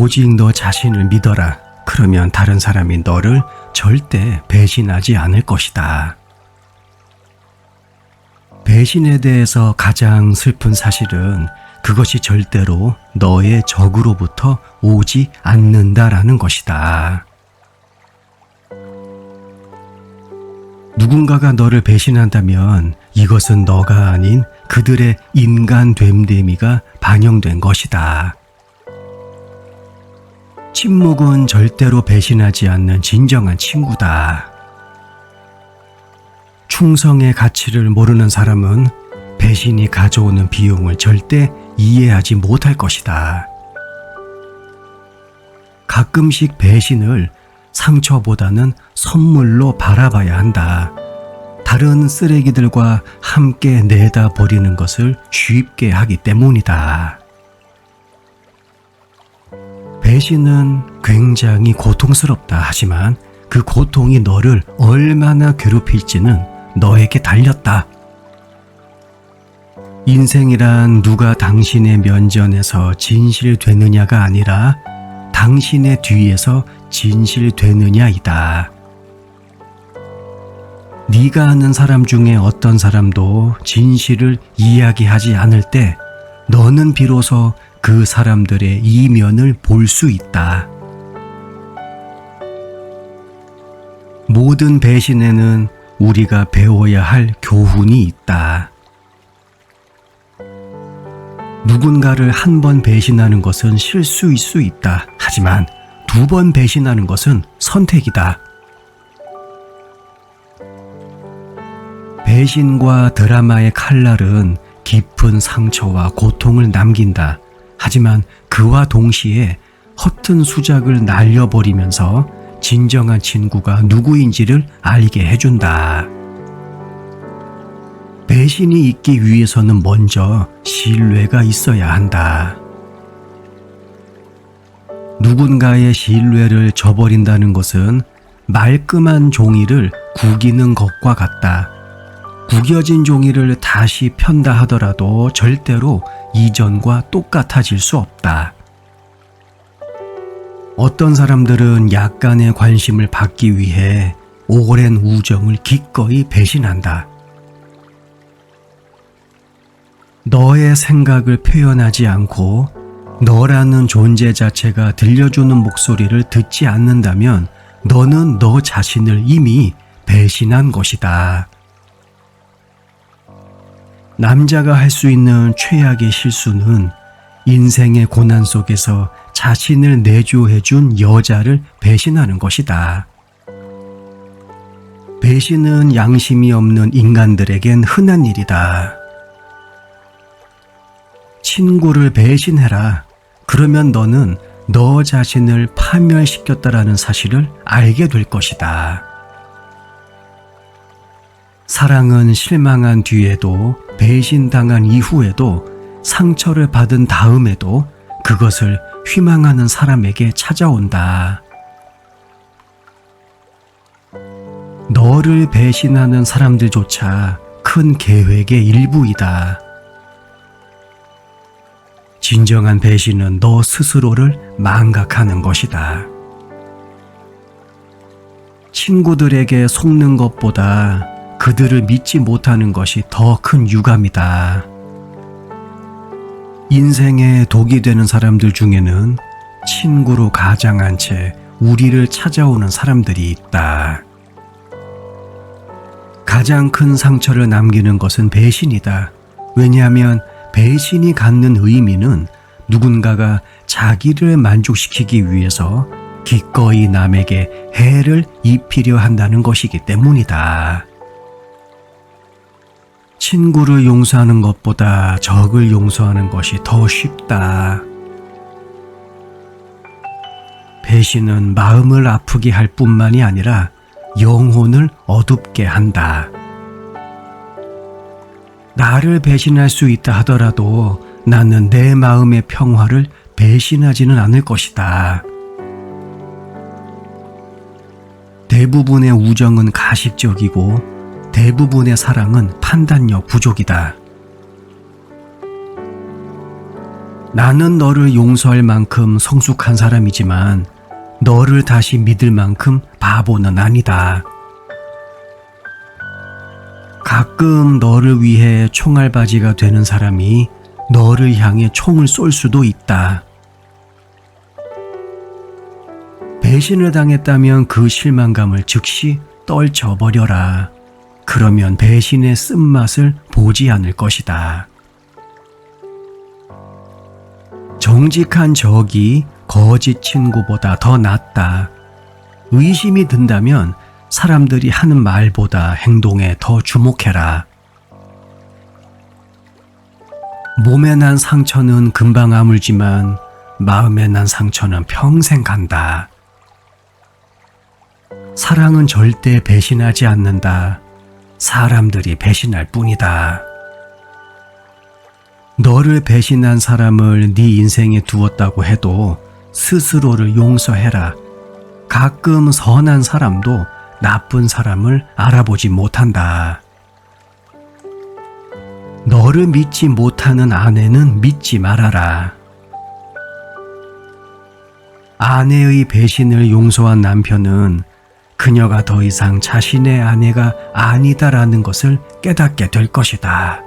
오직 너 자신을 믿어라. 그러면 다른 사람이 너를 절대 배신하지 않을 것이다. 배신에 대해서 가장 슬픈 사실은 그것이 절대로 너의 적으로부터 오지 않는다라는 것이다. 누군가가 너를 배신한다면 이것은 너가 아닌 그들의 인간 됨됨이가 반영된 것이다. 침묵은 절대로 배신하지 않는 진정한 친구다. 충성의 가치를 모르는 사람은 배신이 가져오는 비용을 절대 이해하지 못할 것이다. 가끔씩 배신을 상처보다는 선물로 바라봐야 한다. 다른 쓰레기들과 함께 내다 버리는 것을 쉽게 하기 때문이다. 배신은 굉장히 고통스럽다 하지만 그 고통이 너를 얼마나 괴롭힐지는 너에게 달렸다. 인생이란 누가 당신의 면전에서 진실되느냐가 아니라 당신의 뒤에서 진실되느냐이다. 네가 아는 사람 중에 어떤 사람도 진실을 이야기하지 않을 때 너는 비로소 그 사람들의 이면을 볼 수 있다. 모든 배신에는 우리가 배워야 할 교훈이 있다. 누군가를 한 번 배신하는 것은 실수일 수 있다. 하지만 두 번 배신하는 것은 선택이다. 배신과 드라마의 칼날은 깊은 상처와 고통을 남긴다. 하지만 그와 동시에 허튼 수작을 날려버리면서 진정한 친구가 누구인지를 알게 해준다. 배신이 있기 위해서는 먼저 신뢰가 있어야 한다. 누군가의 신뢰를 저버린다는 것은 말끔한 종이를 구기는 것과 같다. 구겨진 종이를 다시 편다 하더라도 절대로 이전과 똑같아질 수 없다. 어떤 사람들은 약간의 관심을 받기 위해 오랜 우정을 기꺼이 배신한다. 너의 생각을 표현하지 않고 너라는 존재 자체가 들려주는 목소리를 듣지 않는다면 너는 너 자신을 이미 배신한 것이다. 남자가 할 수 있는 최악의 실수는 인생의 고난 속에서 자신을 내조해준 여자를 배신하는 것이다. 배신은 양심이 없는 인간들에겐 흔한 일이다. 친구를 배신해라. 그러면 너는 너 자신을 파멸시켰다라는 사실을 알게 될 것이다. 사랑은 실망한 뒤에도 배신당한 이후에도 상처를 받은 다음에도 그것을 희망하는 사람에게 찾아온다. 너를 배신하는 사람들조차 큰 계획의 일부이다. 진정한 배신은 너 스스로를 망각하는 것이다. 친구들에게 속는 것보다 그들을 믿지 못하는 것이 더 큰 유감이다. 인생에 독이 되는 사람들 중에는 친구로 가장한 채 우리를 찾아오는 사람들이 있다. 가장 큰 상처를 남기는 것은 배신이다. 왜냐하면 배신이 갖는 의미는 누군가가 자기를 만족시키기 위해서 기꺼이 남에게 해를 입히려 한다는 것이기 때문이다. 친구를 용서하는 것보다 적을 용서하는 것이 더 쉽다. 배신은 마음을 아프게 할 뿐만이 아니라 영혼을 어둡게 한다. 나를 배신할 수 있다 하더라도 나는 내 마음의 평화를 배신하지는 않을 것이다. 대부분의 우정은 가식적이고 대부분의 사랑은 판단력 부족이다. 나는 너를 용서할 만큼 성숙한 사람이지만 너를 다시 믿을 만큼 바보는 아니다. 가끔 너를 위해 총알바지가 되는 사람이 너를 향해 총을 쏠 수도 있다. 배신을 당했다면 그 실망감을 즉시 떨쳐버려라. 그러면 배신의 쓴맛을 보지 않을 것이다. 정직한 적이 거짓 친구보다 더 낫다. 의심이 든다면 사람들이 하는 말보다 행동에 더 주목해라. 몸에 난 상처는 금방 아물지만 마음에 난 상처는 평생 간다. 사랑은 절대 배신하지 않는다. 사람들이 배신할 뿐이다. 너를 배신한 사람을 네 인생에 두었다고 해도 스스로를 용서해라. 가끔 선한 사람도 나쁜 사람을 알아보지 못한다. 너를 믿지 못하는 아내는 믿지 말아라. 아내의 배신을 용서한 남편은 그녀가 더 이상 자신의 아내가 아니다라는 것을 깨닫게 될 것이다.